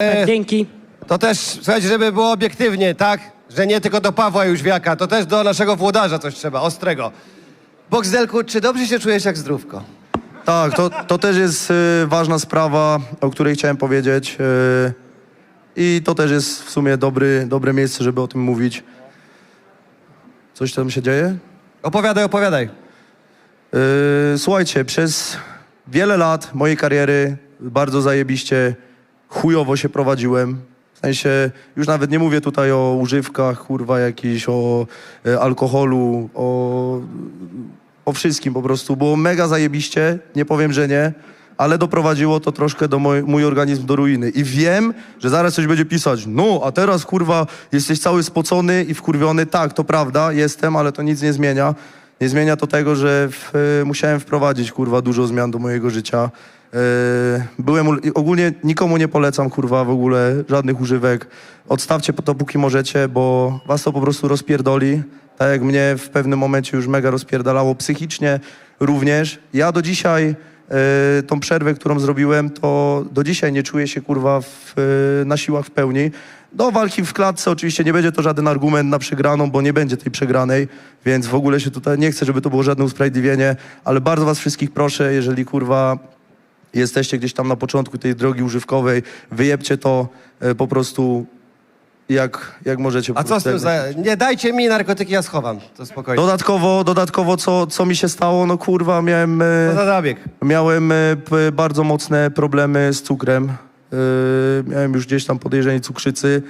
Tak, dzięki. To też, słuchajcie, żeby było obiektywnie, tak? Że nie tylko do Pawła Jóźwiaka, to też do naszego włodarza coś trzeba, ostrego. Boxdelku, czy dobrze się czujesz jak zdrówko? Tak, to, to też jest y, ważna sprawa, o której chciałem powiedzieć. y, I to też jest w sumie dobry, dobre miejsce, żeby o tym mówić. Coś tam się dzieje? Opowiadaj, opowiadaj. Yy, słuchajcie, przez wiele lat mojej kariery bardzo zajebiście chujowo się prowadziłem. W sensie, już nawet nie mówię tutaj o używkach, kurwa, jakiś, o e, alkoholu, o, o wszystkim po prostu. Było mega zajebiście, nie powiem, że nie, ale doprowadziło to troszkę do moj, mój organizm do ruiny. I wiem, że zaraz coś będzie pisać. No, a teraz, kurwa, jesteś cały spocony i wkurwiony. Tak, to prawda, jestem, ale to nic nie zmienia. Nie zmienia to tego, że w, e, musiałem wprowadzić, kurwa, dużo zmian do mojego życia. E, byłem, ogólnie nikomu nie polecam, kurwa, w ogóle żadnych używek. Odstawcie to, póki możecie, bo was to po prostu rozpierdoli. Tak jak mnie w pewnym momencie już mega rozpierdalało psychicznie również. Ja do dzisiaj e, tą przerwę, którą zrobiłem, to do dzisiaj nie czuję się, kurwa, w, e, na siłach w pełni. Do walki w klatce oczywiście nie będzie to żaden argument na przegraną, bo nie będzie tej przegranej, więc w ogóle się tutaj nie chcę, żeby to było żadne usprawiedliwienie, ale bardzo was wszystkich proszę, jeżeli kurwa jesteście gdzieś tam na początku tej drogi używkowej, wyjebcie to e, po prostu jak, jak możecie. po A co z prostu tym jak- za... Nie dajcie mi narkotyki, ja schowam. To spokojnie. Dodatkowo, dodatkowo co, co mi się stało, no kurwa, miałem... e, To za zabieg. Miałem e, p- bardzo mocne problemy z cukrem. E, miałem już gdzieś tam podejrzenie cukrzycy.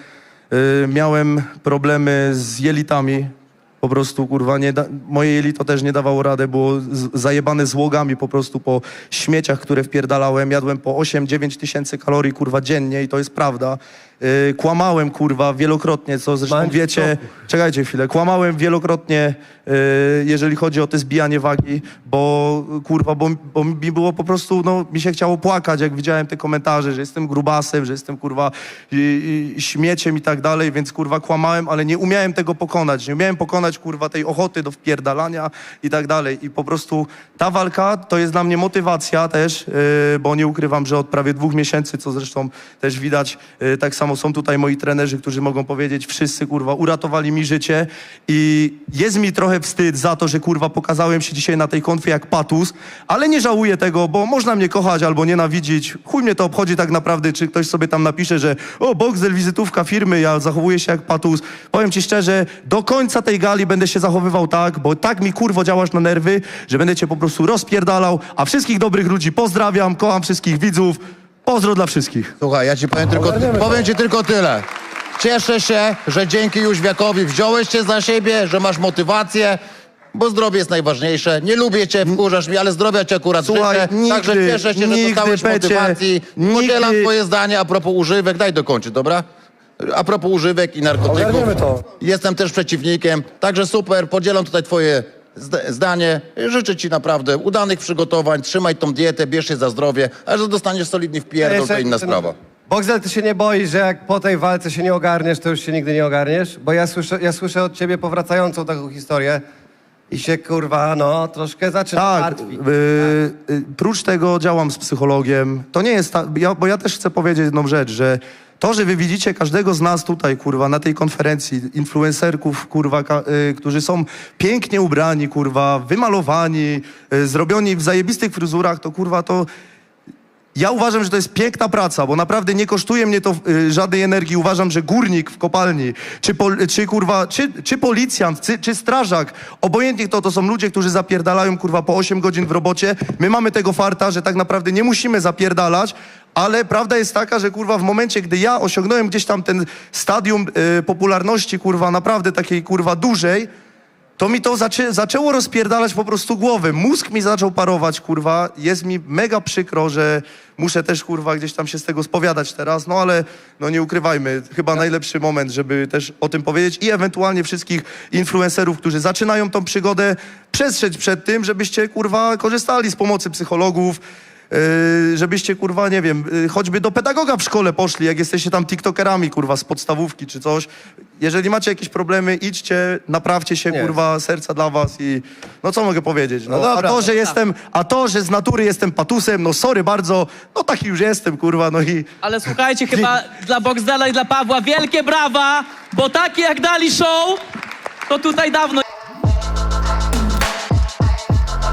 E, miałem problemy z jelitami. Po prostu, kurwa, nie da- moje jelito też nie dawało radę, było z- zajebane złogami po prostu po śmieciach, które wpierdalałem. Jadłem po 8-9 tysięcy kalorii, kurwa, dziennie i to jest prawda. E, kłamałem, kurwa, wielokrotnie, co zresztą wiecie. Czekajcie chwilę. Kłamałem wielokrotnie, e, jeżeli chodzi o te zbijanie wagi, bo kurwa, bo, bo mi było po prostu, no, mi się chciało płakać, jak widziałem te komentarze, że jestem grubasem, że jestem kurwa i, i, śmieciem i tak dalej, więc kurwa kłamałem, ale nie umiałem tego pokonać. Nie umiałem pokonać kurwa tej ochoty do wpierdalania i tak dalej. I po prostu ta walka to jest dla mnie motywacja też, e, bo nie ukrywam, że od prawie dwóch miesięcy, co zresztą też widać, e, tak samo są tutaj moi trenerzy, którzy mogą powiedzieć, wszyscy kurwa uratowali mi życie i jest mi trochę wstyd za to, że kurwa pokazałem się dzisiaj na tej konfie jak patus, ale nie żałuję tego, bo można mnie kochać albo nienawidzić. Chuj mnie to obchodzi tak naprawdę, czy ktoś sobie tam napisze, że o, Boxel, wizytówka firmy, ja zachowuję się jak patus. Powiem ci szczerze, do końca tej gali będę się zachowywał tak, bo tak mi kurwo działasz na nerwy, że będę cię po prostu rozpierdalał, a wszystkich dobrych ludzi pozdrawiam, kocham wszystkich widzów. Pozdro dla wszystkich. Słuchaj, ja ci powiem tylko, powiem ci tylko tyle. Cieszę się, że dzięki Jóźwiakowi wziąłeś się za siebie, że masz motywację, bo zdrowie jest najważniejsze. Nie lubię cię, wkurzasz mi, ale zdrowia ci akurat Słuchaj, życzę. nigdy, Także cieszę się, że nigdy, dostałeś Pecie, motywacji. Podzielam nigdy- twoje zdanie a propos używek. Daj dokończyć, dobra? A propos używek i narkotyków. Ogarniemy to. Jestem też przeciwnikiem, także super, podzielam tutaj twoje zdanie. Życzę ci naprawdę udanych przygotowań, trzymaj tą dietę, bierz się za zdrowie, a że dostaniesz solidny wpierdol, to inna sprawa. Boxdel, ty się nie boisz, że jak po tej walce się nie ogarniesz, to już się nigdy nie ogarniesz? Bo ja słyszę, ja słyszę od ciebie powracającą taką historię i się, kurwa, no, troszkę zaczyna Tak, martwić. y, y, prócz tego działam z psychologiem. To nie jest, ta, ja, bo ja też chcę powiedzieć jedną rzecz, że to, że wy widzicie każdego z nas tutaj, kurwa, na tej konferencji, influencerków, kurwa, ka, y, którzy są pięknie ubrani, kurwa, wymalowani, y, zrobioni w zajebistych fryzurach, to kurwa, to ja uważam, że to jest piękna praca, bo naprawdę nie kosztuje mnie to y, żadnej energii. Uważam, że górnik w kopalni, czy, pol, czy kurwa, czy, czy policjant, czy, czy strażak, obojętnie kto, to są ludzie, którzy zapierdalają kurwa po 8 godzin w robocie. My mamy tego farta, że tak naprawdę nie musimy zapierdalać, ale prawda jest taka, że kurwa w momencie, gdy ja osiągnąłem gdzieś tam ten stadium y, popularności, kurwa, naprawdę takiej kurwa dużej, to mi to zaczę, zaczęło rozpierdalać po prostu głowę. Mózg mi zaczął parować, kurwa. Jest mi mega przykro, że muszę też, kurwa, gdzieś tam się z tego spowiadać teraz, no ale no nie ukrywajmy, chyba najlepszy moment, żeby też o tym powiedzieć i ewentualnie wszystkich influencerów, którzy zaczynają tą przygodę, przestrzec przed tym, żebyście, kurwa, korzystali z pomocy psychologów, żebyście, kurwa, nie wiem, yy, choćby do pedagoga w szkole poszli, jak jesteście tam tiktokerami, kurwa, z podstawówki czy coś. Jeżeli macie jakieś problemy, idźcie, naprawcie się, Nie. kurwa, serca dla was i no co mogę powiedzieć, no. No dobra. a to, że jestem, a to, że z natury jestem patusem, no sorry bardzo, no taki już jestem, kurwa, no i... Ale słuchajcie, chyba dla Boxdela i dla Pawła wielkie brawa, bo takie jak dali show, to tutaj dawno